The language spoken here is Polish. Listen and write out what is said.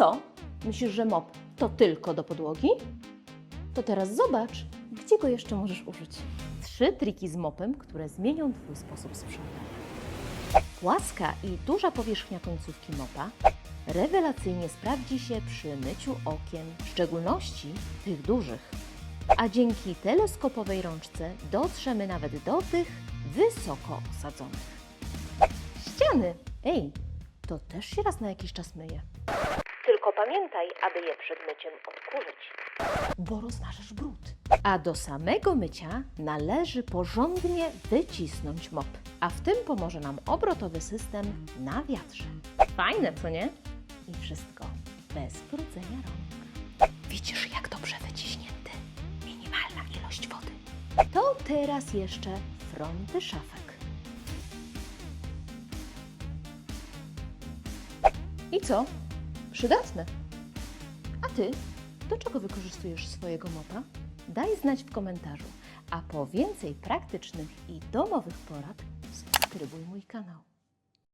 co? Myślisz, że mop to tylko do podłogi? To teraz zobacz, gdzie go jeszcze możesz użyć. Trzy triki z mopem, które zmienią Twój sposób sprzątania. Płaska i duża powierzchnia końcówki mopa rewelacyjnie sprawdzi się przy myciu okien, w szczególności tych dużych. A dzięki teleskopowej rączce dotrzemy nawet do tych wysoko osadzonych. Ściany! Ej, to też się raz na jakiś czas myje. Tylko pamiętaj, aby je przed myciem odkurzyć, bo rozmarzysz brud. A do samego mycia należy porządnie wycisnąć mop, a w tym pomoże nam obrotowy system na wiatrze. Fajne, co nie? I wszystko bez brudzenia rąk. Widzisz, jak dobrze wyciśnięty. Minimalna ilość wody. To teraz jeszcze fronty szafek. I co? Przydatne. A ty, do czego wykorzystujesz swojego mopa? Daj znać w komentarzu. A po więcej praktycznych i domowych porad subskrybuj mój kanał.